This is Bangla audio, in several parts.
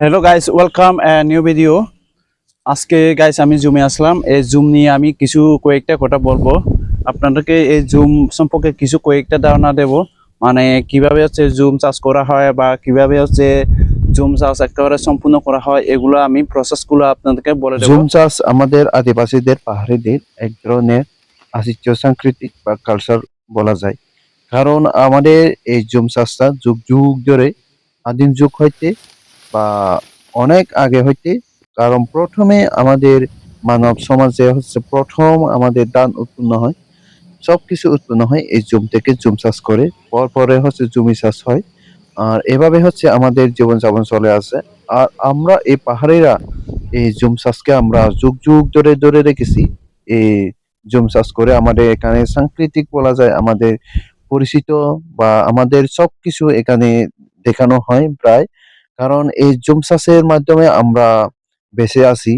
Hello guys welcome new video আজকে গাইস আমি জুমে আসলাম। এই জুম নিয়ে আমি কিছু কয়েকটা কথা বলব। আপনাদেরকে এই জুম সম্পর্কে কিছু কয়েকটা ধারণা দেব। মানে কীভাবে হচ্ছে জুম চাষ করা হয় বা কীভাবে হচ্ছে জুম চাষ একেবারে সম্পূর্ণ করা হয়, এগুলো আমি প্রসেসগুলো আপনাদেরকে বলে জুম চাষ আমাদের আদিবাসীদের, পাহাড়িদের এক ধরনের আতিথ্য সাংস্কৃতিক বা কালচার বলা যায়। কারণ আমাদের এই জুম চাষটা যুগ যুগ ধরে আদিম যুগ হইতে বা অনেক আগে হইতে, কারণ প্রথমে আমাদের মানব সমাজে হচ্ছে প্রথম আমাদের দান উৎপন্ন হয় সব কিছু উৎপন্ন হয় এই জুম থেকে জুম চাষ করে, পর পরে হচ্ছে জমি চাষ হয়, আর এভাবে হচ্ছে আমাদের জীবনযাপন চলে আসে। আর আমরা এই পাহাড়িরা এই জুম চাষকে আমরা যুগ যুগ ধরে ধরে রেখেছি, এই জুম চাষ করে আমাদের এখানে সাংস্কৃতিক বলা যায়, আমাদের পরিচিত বা আমাদের সবকিছু এখানে দেখানো হয় প্রায়। কারণ এই জুম চাষের মাধ্যমে আমরা বেঁচে আছি।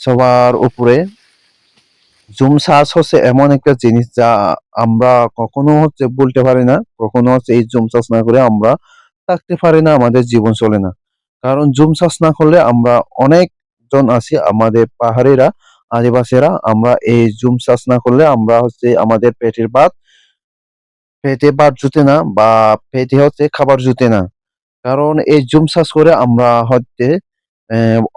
সবার উপরে জুম চাষ হচ্ছে এমন একটা জিনিস যা আমরা কখনো হচ্ছে বলতে পারি না, কখনো হচ্ছে এই জুম চাষ না করে আমরা থাকতে পারি না, আমাদের জীবন চলে না। কারণ জুম চাষ না করলে আমরা অনেক জন আছি, আমাদের পাহাড়িরা, আদিবাসীরা, আমরা এই জুম চাষ না করলে আমরা হচ্ছে আমাদের পেটের ভাত, পেটে ভাত জুটে না বা পেটে হচ্ছে খাবার জুটে না। কারণ এই জুম চাষ করে আমরা হচ্ছে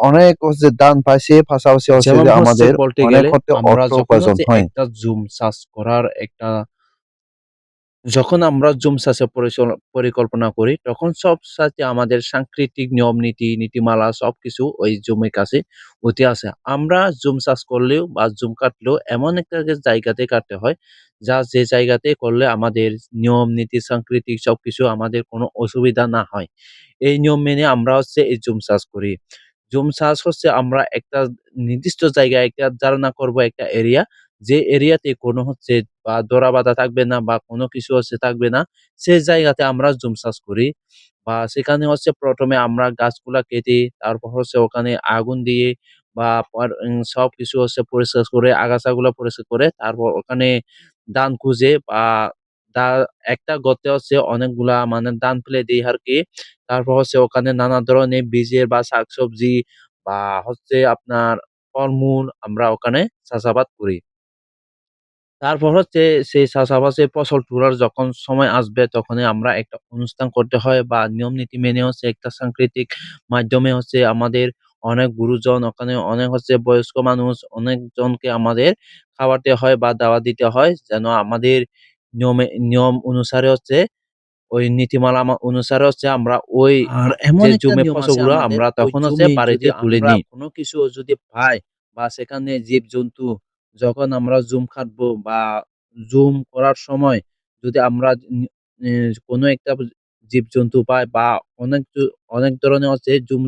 অনেক হচ্ছে দান পাইছি পাশাপাশি হচ্ছে যে আমাদের অনেক হচ্ছে অর্থ উপার্জন হয়। একটা জুম চাষ করার একটা যখন আমরা জুম পরিচাল- পরিকল্পনা করি, তখন সব সাথে আমাদের সাংস্কৃতিক নিয়ম নীতি, নীতিমালা সবকিছু ওই জুমের কাছে উঠে আসে। আমরা জুম চাষ করলেও বা জুম কাটলেও এমন একটা জায়গাতে কাটতে হয়, যা যে জায়গাতে করলে আমাদের নিয়ম নীতি সাংস্কৃতিক সবকিছু আমাদের কোনো অসুবিধা না হয়। এই নিয়ম মেনে আমরা হচ্ছে এই জুম চাষ করি। জুম চাষ হচ্ছে আমরা একটা নির্দিষ্ট জায়গায় একটা ধারণা করব একটা এরিয়া যে এরিয়াতে কোনো হচ্ছে বা দরা বাঁধা থাকবে না বা কোনো কিছু হচ্ছে থাকবে না সেই জায়গাতে আমরা জুম চাষ করি বা সেখানে হচ্ছে প্রথমে আমরা গাছগুলা কেটে তারপর হচ্ছে ওখানে আগুন দিয়ে বা উম, সবকিছু হচ্ছে পরিষ্কার করে আগাছাগুলো পরিষ্কার করে তারপর ওখানে ধান খুঁজে বা একটা গর্তে হচ্ছে অনেকগুলা মানে ধান ফেলে দিই আর কি তারপর হচ্ছে ওখানে নানা ধরনের বীজের বা শাকসবজি বা হচ্ছে আপনার ফলমূল আমরা ওখানে চাষাবাদ করি। তারপর হচ্ছে সেই চাষাবাসের ফসল তোলার যখন সময় আসবে তখনই আমরা একটা অনুষ্ঠান করতে হয় বা নিয়ম নীতি মেনে হচ্ছে একটা সাংস্কৃতিক মাধ্যমে হচ্ছে আমাদের অনেক গুরুজন ওখানে অনেক হচ্ছে বয়স্ক মানুষ অনেকজনকে আমাদের খাওয়াতে হয় বা দাওয়া দিতে হয় যেন আমাদের নিয়মে নিয়ম অনুসারে হচ্ছে ওই নীতিমালা অনুসারে হচ্ছে আমরা ওই এমন জুমে ফসলগুলো আমরা তখন হচ্ছে বাড়িতে তুলে নিই। কোনো কিছু যদি পাই বা সেখানে জীবজন্তু যখন আমরা জুম কাটবো বা জুম করার সময় যদি আমরা কোনো একটা জীবজন্তু পাই বা অনেক অনেক ধরনের হচ্ছে জুম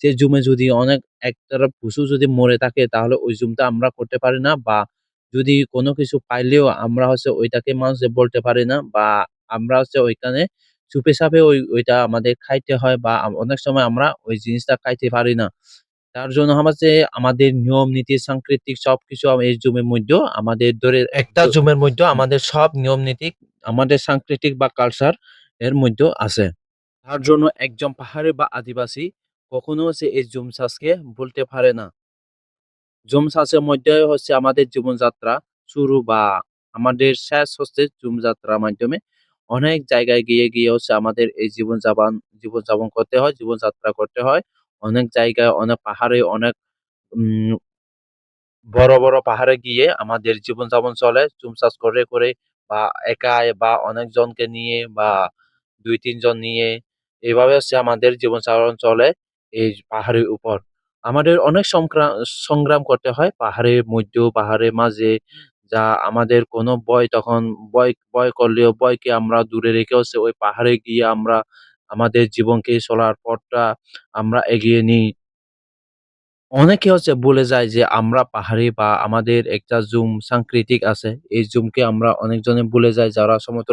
সে জুমে যদি অনেক একটা পশু যদি মরে থাকে তাহলে ওই জুমটা আমরা করতে পারি না বা যদি কোনো কিছু পাইলেও আমরা হচ্ছে ওইটাকে মানুষে বলতে পারি না বা আমরা হচ্ছে ওইখানে চুপে চাপে ওই, ওইটা আমাদের খাইতে হয় বা অনেক সময় আমরা ওই জিনিসটা খাইতে পারি না। তার জন্য হচ্ছে আমাদের নিয়ম নীতি সাংস্কৃতিক সবকিছু এই জুমের মধ্যে আমাদের ধরে একটা জুমের মধ্যে আমাদের সব নিয়ম নীতি আমাদের সাংস্কৃতিক বা কালচার এর মধ্যে আছে। তার জন্য একজন পাহাড়ি বা আদিবাসী কখনো হচ্ছে এই জুম চাষকে বলতে পারে না। জুম চাষের মধ্যে হচ্ছে আমাদের জীবনযাত্রা শুরু বা আমাদের শেষ হচ্ছে জুম যাত্রার মাধ্যমে অনেক জায়গায় গিয়ে গিয়ে হচ্ছে আমাদের এই জীবন যাপন জীবন যাপন করতে হয় জীবনযাত্রা করতে হয়। অনেক জায়গায় অনেক পাহাড়ে অনেক উম বড়, বড় পাহাড়ে গিয়ে আমাদের জীবনযাপন চলে। জুম চাষ করে, করে বা একাই বা অনেকজনকে নিয়ে বা ২-৩ জন নিয়ে এভাবে হচ্ছে আমাদের জীবনযাপন চলে এই পাহাড়ের উপর। আমাদের অনেক সংক্রা সংগ্রাম করতে হয় পাহাড়ের মধ্যেও, পাহাড়ের মাঝে। যা আমাদের কোনো ভয় তখন ভয় ভয় করলেও ভয়কে আমরা দূরে রেখে হচ্ছে ওই পাহাড়ে গিয়ে আমরা আমাদের জীবনকে চলার পথটা আমরা এগিয়ে নিই। অনেকে হচ্ছে বলে যায় যে, আমরা পাহাড়ি বা আমাদের একটা জুম সাংস্কৃতিক আছে। এই জুমকে আমরা অনেকজনে বলে যাই যারা সমতল